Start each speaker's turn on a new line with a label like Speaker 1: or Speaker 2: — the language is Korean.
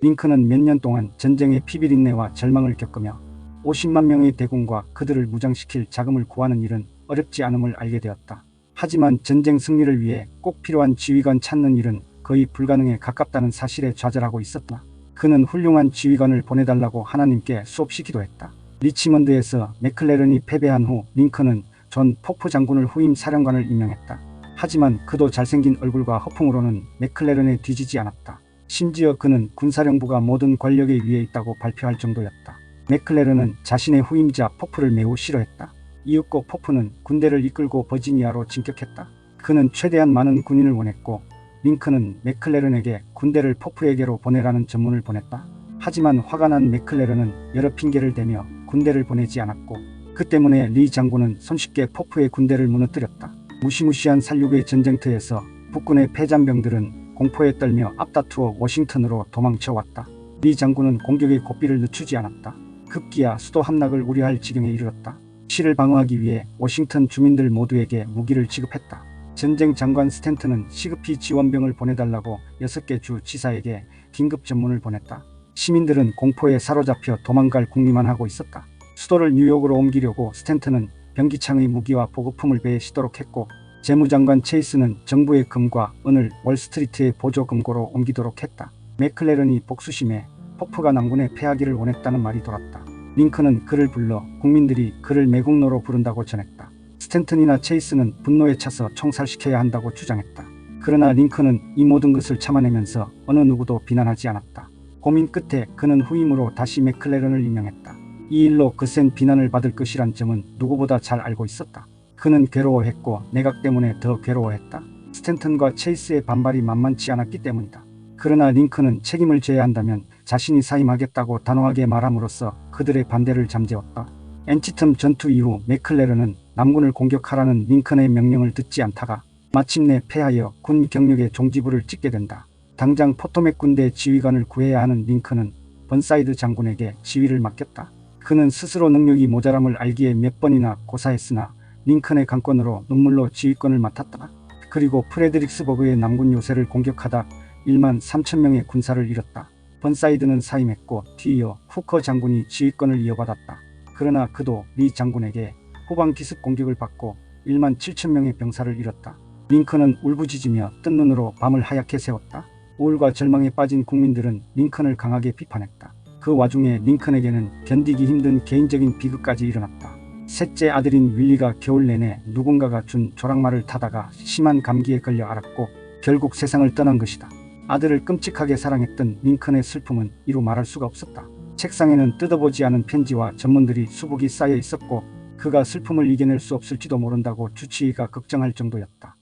Speaker 1: 링컨은 몇 년 동안 전쟁의 피비린내와 절망을 겪으며 50만 명의 대군과 그들을 무장시킬 자금을 구하는 일은 어렵지 않음을 알게 되었다. 하지만 전쟁 승리를 위해 꼭 필요한 지휘관 찾는 일은 거의 불가능에 가깝다는 사실에 좌절하고 있었다. 그는 훌륭한 지휘관을 보내달라고 하나님께 수없이 기도했다. 리치먼드에서 맥클레런이 패배한 후 링컨은 존 포프 장군을 후임 사령관을 임명했다. 하지만 그도 잘생긴 얼굴과 허풍으로는 맥클레런에 뒤지지 않았다. 심지어 그는 군사령부가 모든 권력에 위에 있다고 발표할 정도였다. 맥클레런은 자신의 후임자 포프를 매우 싫어했다. 이윽고 포프는 군대를 이끌고 버지니아로 진격했다. 그는 최대한 많은 군인을 원했고 링컨은 맥클레런에게 군대를 포프에게로 보내라는 전문을 보냈다. 하지만 화가 난 맥클레런은 여러 핑계를 대며 군대를 보내지 않았고 그 때문에 리 장군은 손쉽게 포프의 군대를 무너뜨렸다. 무시무시한 살육의 전쟁터에서 북군의 패잔병들은 공포에 떨며 앞다투어 워싱턴으로 도망쳐 왔다. 리 장군은 공격의 고삐를 늦추지 않았다. 급기야 수도 함락을 우려할 지경에 이르렀다. 시를 방어하기 위해 워싱턴 주민들 모두에게 무기를 지급했다. 전쟁 장관 스탠튼은 시급히 지원병을 보내달라고 6개 주 지사에게 긴급 전문을 보냈다. 시민들은 공포에 사로잡혀 도망갈 궁리만 하고 있었다. 수도를 뉴욕으로 옮기려고 스탠튼은 변기창의 무기와 보급품을 배시도록 했고 재무장관 체이스는 정부의 금과 은을 월스트리트의 보조금고로 옮기도록 했다. 맥클레런이 복수심에 포프가 남군에 패하기를 원했다는 말이 돌았다. 링컨은 그를 불러 국민들이 그를 매국노로 부른다고 전했다. 스탠튼이나 체이스는 분노에 차서 총살시켜야 한다고 주장했다. 그러나 링컨은 이 모든 것을 참아내면서 어느 누구도 비난하지 않았다. 고민 끝에 그는 후임으로 다시 맥클레런을 임명했다. 이 일로 거센 비난을 받을 것이란 점은 누구보다 잘 알고 있었다. 그는 괴로워했고 내각 때문에 더 괴로워했다. 스탠턴과 체이스의 반발이 만만치 않았기 때문이다. 그러나 링컨은 책임을 져야 한다면 자신이 사임하겠다고 단호하게 말함으로써 그들의 반대를 잠재웠다. 엔치텀 전투 이후 맥클레런은 남군을 공격하라는 링컨의 명령을 듣지 않다가 마침내 패하여 군 경력의 종지부를 찍게 된다. 당장 포토맥 군대 지휘관을 구해야 하는 링컨은 번사이드 장군에게 지휘를 맡겼다. 그는 스스로 능력이 모자람을 알기에 몇 번이나 고사했으나 링컨의 강권으로 눈물로 지휘권을 맡았다. 그리고 프레드릭스버그의 남군 요새를 공격하다 1만 3천 명의 군사를 잃었다. 번사이드는 사임했고 뒤이어 후커 장군이 지휘권을 이어받았다. 그러나 그도 리 장군에게 후방 기습 공격을 받고 1만 7천 명의 병사를 잃었다. 링컨은 울부짖으며 뜬 눈으로 밤을 하얗게 세웠다. 우울과 절망에 빠진 국민들은 링컨을 강하게 비판했다. 그 와중에 링컨에게는 견디기 힘든 개인적인 비극까지 일어났다. 셋째 아들인 윌리가 겨울 내내 누군가가 준 조랑말을 타다가 심한 감기에 걸려 앓았고 결국 세상을 떠난 것이다. 아들을 끔찍하게 사랑했던 링컨의 슬픔은 이루 말할 수가 없었다. 책상에는 뜯어보지 않은 편지와 전문들이 수북이 쌓여 있었고 그가 슬픔을 이겨낼 수 없을지도 모른다고 주치의가 걱정할 정도였다.